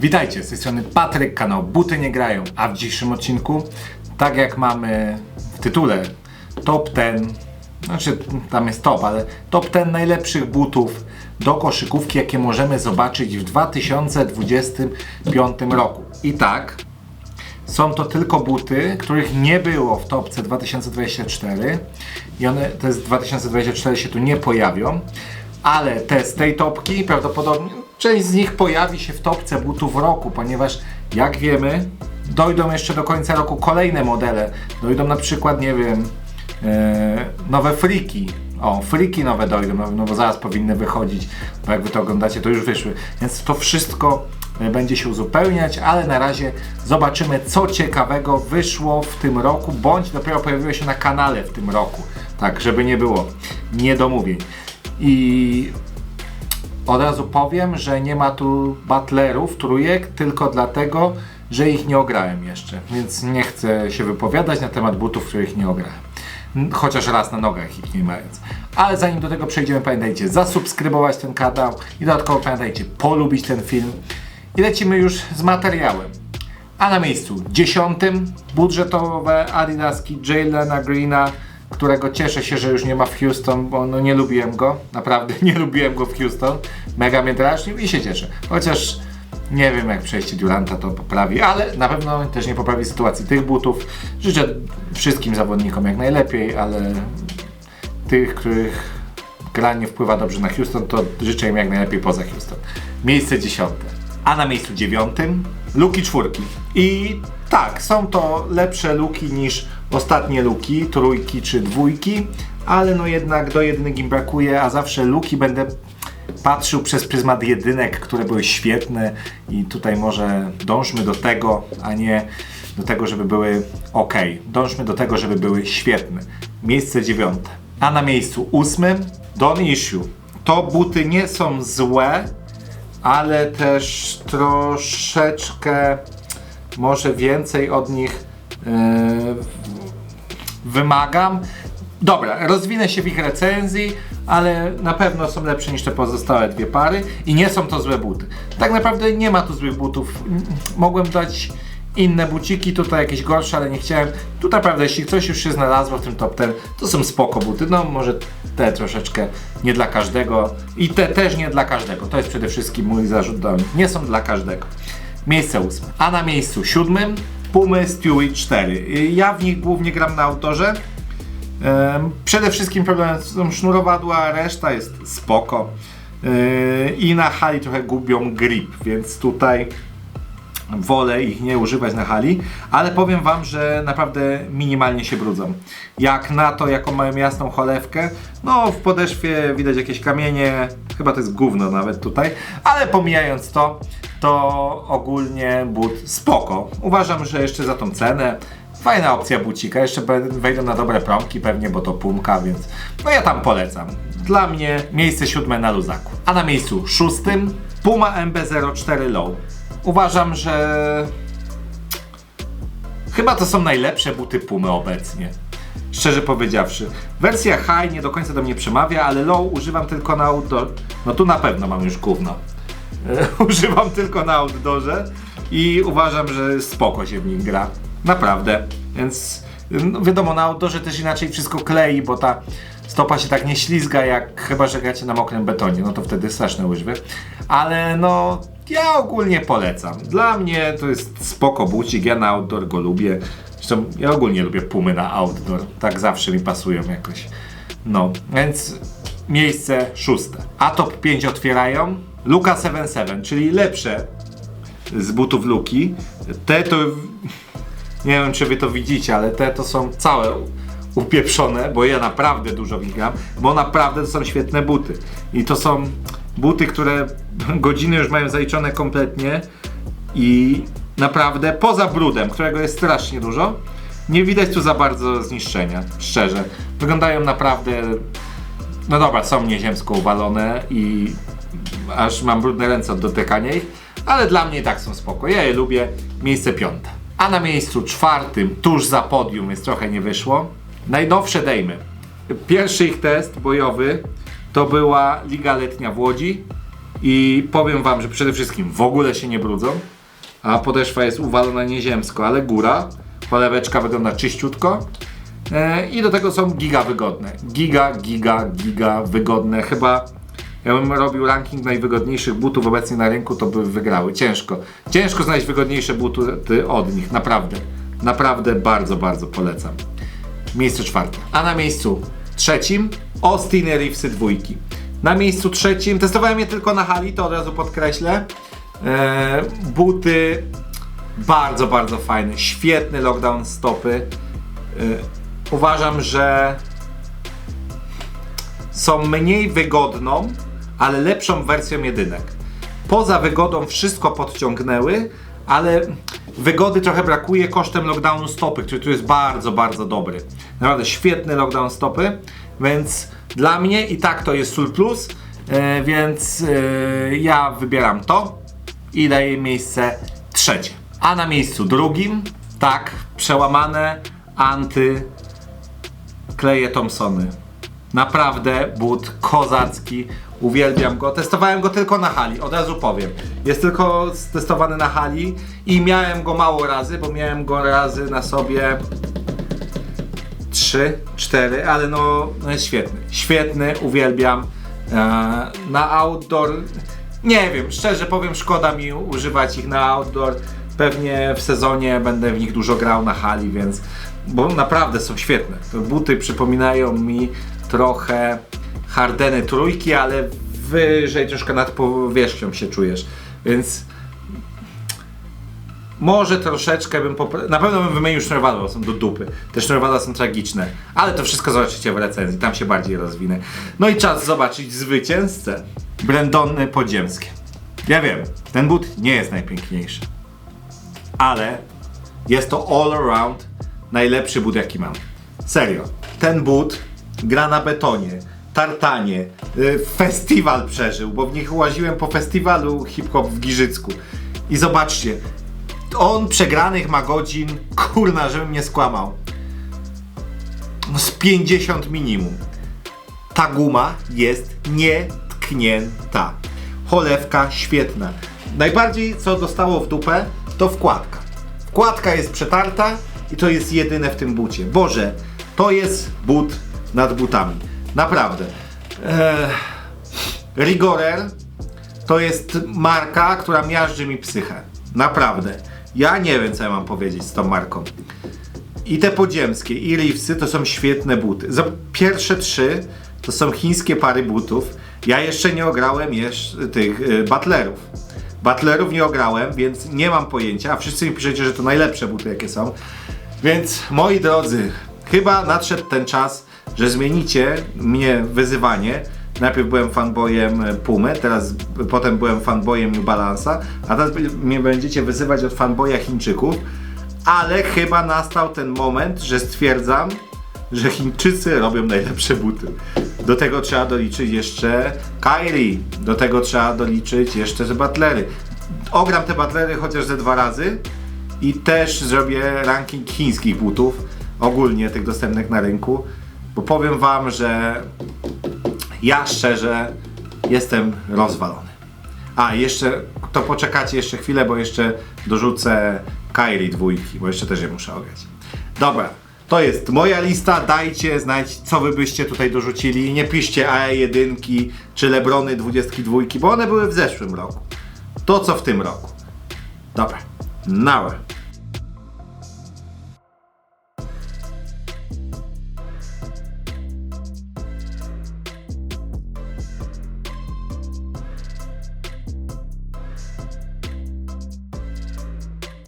Witajcie, z tej strony Patryk, kanał Buty Nie Grają, a w dzisiejszym odcinku, tak jak mamy w tytule, top 10, znaczy tam jest top, ale top 10 najlepszych butów do koszykówki, jakie możemy zobaczyć w 2025 roku. I tak, są to tylko buty, których nie było w topce 2024 i one, te z 2024 się tu nie pojawią, ale te z tej topki prawdopodobnie część z nich pojawi się w topce butów roku, ponieważ jak wiemy, dojdą jeszcze do końca roku kolejne modele. Dojdą na przykład, nie wiem, e, nowe friki. O, friki nowe dojdą, no, no bo zaraz powinny wychodzić, bo jak wy to oglądacie, to już wyszły. Więc to wszystko e, będzie się uzupełniać, ale na razie zobaczymy, co ciekawego wyszło w tym roku, bądź dopiero pojawiło się na kanale w tym roku. Tak, żeby nie było niedomówień. I od razu powiem, że nie ma tu butlerów, trójek, tylko dlatego, że ich nie ograłem jeszcze. Więc nie chcę się wypowiadać na temat butów, których nie ograłem. Chociaż raz na nogach ich nie mając. Ale zanim do tego przejdziemy, pamiętajcie zasubskrybować ten kanał i dodatkowo pamiętajcie polubić ten film. I lecimy już z materiałem. A na miejscu dziesiątym budżetowe Adidaski Jaylena Greena, którego cieszę się, że już nie ma w Houston, bo no nie lubiłem go, naprawdę nie lubiłem go w Houston. Mega mnie drażnił i się cieszę. Chociaż nie wiem jak przejście Duranta to poprawi, ale na pewno też nie poprawi sytuacji tych butów. Życzę wszystkim zawodnikom jak najlepiej, ale tych, których gra nie wpływa dobrze na Houston, to życzę im jak najlepiej poza Houston. Miejsce dziesiąte. A na miejscu dziewiątym luki czwórki. I tak, są to lepsze luki niż ostatnie luki, trójki czy dwójki, ale no jednak do jednych im brakuje, a zawsze luki będę patrzył przez pryzmat jedynek, które były świetne i tutaj może dążmy do tego, a nie do tego, żeby były ok. Dążmy do tego, żeby były świetne. Miejsce dziewiąte. A na miejscu ósmym Don Issue. To buty nie są złe, ale też troszeczkę może więcej od nich yy, wymagam. Dobra, rozwinę się w ich recenzji, ale na pewno są lepsze niż te pozostałe dwie pary i nie są to złe buty. Tak naprawdę nie ma tu złych butów. Mogłem dać inne buciki, tutaj jakieś gorsze, ale nie chciałem. Tu naprawdę, jeśli coś już się znalazło w tym top 10, to są spoko buty. No może te troszeczkę nie dla każdego i te też nie dla każdego. To jest przede wszystkim mój zarzut do nich. Nie są dla każdego. Miejsce ósme. A na miejscu siódmym Pumy Stewie 4. Ja w nich głównie gram na autorze. Przede wszystkim problem są sznurowadła, reszta jest spoko. I na hali trochę gubią grip, więc tutaj wolę ich nie używać na hali, ale powiem wam, że naprawdę minimalnie się brudzą. Jak na to, jaką mają jasną cholewkę, no w podeszwie widać jakieś kamienie, chyba to jest gówno nawet tutaj, ale pomijając to, to ogólnie but spoko. Uważam, że jeszcze za tą cenę Fajna opcja bucika, jeszcze wejdą na dobre promki pewnie, bo to pumka, więc no ja tam polecam. Dla mnie miejsce siódme na luzaku. A na miejscu szóstym Puma MB04 Low. Uważam, że chyba to są najlepsze buty Pumy obecnie. Szczerze powiedziawszy. Wersja high nie do końca do mnie przemawia, ale low używam tylko na outdoor. No tu na pewno mam już gówno. Używam tylko na outdoorze i uważam, że spoko się w nich gra. Naprawdę. Więc no wiadomo, na outdoorze też inaczej wszystko klei, bo ta stopa się tak nie ślizga, jak chyba, że gracie na mokrym betonie. No to wtedy straszne łyżwy. Ale no, ja ogólnie polecam. Dla mnie to jest spoko bucik, ja na outdoor go lubię. Zresztą ja ogólnie lubię pumy na outdoor. Tak zawsze mi pasują jakoś. No, więc miejsce szóste. A top 5 otwierają Luka 77, czyli lepsze z butów Luki. Te to nie wiem czy wy to widzicie, ale te to są całe upieprzone, bo ja naprawdę dużo w nich gram, bo naprawdę to są świetne buty. I to są buty, które godziny już mają zaliczone kompletnie i naprawdę poza brudem, którego jest strasznie dużo, nie widać tu za bardzo zniszczenia, szczerze. Wyglądają naprawdę, no dobra, są nieziemsko uwalone i aż mam brudne ręce od dotykania ich, ale dla mnie i tak są spoko. Ja je lubię. Miejsce piąte. A na miejscu czwartym, tuż za podium, więc trochę nie wyszło. Najnowsze dejmy. Pierwszy ich test bojowy to była Liga Letnia w Łodzi. I powiem wam, że przede wszystkim w ogóle się nie brudzą, a podeszwa jest uwalona nieziemsko, ale góra, poleweczka wygląda czyściutko. E, I do tego są giga wygodne. Giga, giga, giga wygodne. Chyba jakbym robił ranking najwygodniejszych butów obecnie na rynku, to by wygrały. Ciężko. Ciężko znaleźć wygodniejsze buty od nich, naprawdę. Naprawdę bardzo, bardzo polecam. Miejsce czwarte. A na miejscu trzecim Austin Reevesy dwójki. Na miejscu trzecim, testowałem je tylko na hali, to od razu podkreślę. E, buty bardzo, bardzo fajne. Świetny lockdown stopy. E, uważam, że są mniej wygodną, ale lepszą wersją jedynek. Poza wygodą wszystko podciągnęły, ale wygody trochę brakuje kosztem lockdownu stopy, który tu jest bardzo, bardzo dobry. Naprawdę świetny lockdown stopy, więc dla mnie i tak to jest Sul Plus, e, więc e, ja wybieram to i daję miejsce trzecie. A na miejscu drugim, tak, przełamane anty kleje Thompsony. Naprawdę but kozacki. Uwielbiam go. Testowałem go tylko na hali, od razu powiem. Jest tylko testowany na hali i miałem go mało razy, bo miałem go razy na sobie 3, 4, ale no, no jest świetny. Świetny, uwielbiam. E, na outdoor nie wiem, szczerze powiem, szkoda mi używać ich na outdoor. Pewnie w sezonie będę w nich dużo grał na hali, więc bo naprawdę są świetne. Te buty przypominają mi trochę Hardeny trójki, ale wyżej troszkę nad powierzchnią się czujesz. Więc może troszeczkę bym Na pewno bym wymienił sznurwala, bo są do dupy. Te sznurwala są tragiczne. Ale to wszystko zobaczycie w recenzji, tam się bardziej rozwinę. No i czas zobaczyć zwycięzcę. Brendony podziemskie. Ja wiem, ten but nie jest najpiękniejszy. Ale jest to all around najlepszy but jaki mam. Serio. Ten but gra na betonie, tartanie, y, festiwal przeżył, bo w nich łaziłem po festiwalu hip-hop w Giżycku. I zobaczcie, on przegranych ma godzin, kurna, żebym nie skłamał. No z 50 minimum. Ta guma jest nietknięta. Cholewka świetna. Najbardziej co dostało w dupę to wkładka. Wkładka jest przetarta i to jest jedyne w tym bucie. Boże, to jest but nad butami. Naprawdę. Eee, Rigorer to jest marka, która miażdży mi psychę. Naprawdę. Ja nie wiem, co ja mam powiedzieć z tą marką. I te podziemskie, i Reevesy to są świetne buty. Za pierwsze trzy to są chińskie pary butów. Ja jeszcze nie ograłem jeszcze tych y, Butlerów. Butlerów nie ograłem, więc nie mam pojęcia, a wszyscy mi piszecie, że to najlepsze buty jakie są. Więc moi drodzy, chyba nadszedł ten czas, że zmienicie mnie wyzywanie. Najpierw byłem fanboyem Pumy, teraz potem byłem fanboyem New Balance'a, a teraz mnie będziecie wyzywać od fanboya Chińczyków. Ale chyba nastał ten moment, że stwierdzam, że Chińczycy robią najlepsze buty. Do tego trzeba doliczyć jeszcze Kyrie, do tego trzeba doliczyć jeszcze te butlery. Ogram te butlery chociaż ze dwa razy i też zrobię ranking chińskich butów, ogólnie tych dostępnych na rynku, bo powiem wam, że ja szczerze jestem rozwalony. A, jeszcze, to poczekacie jeszcze chwilę, bo jeszcze dorzucę Kyrie dwójki, bo jeszcze też je muszę ograć. Dobra, to jest moja lista, dajcie znać, co wy byście tutaj dorzucili. Nie piszcie AE1 czy Lebrony 22, bo one były w zeszłym roku. To co w tym roku. Dobra, nara.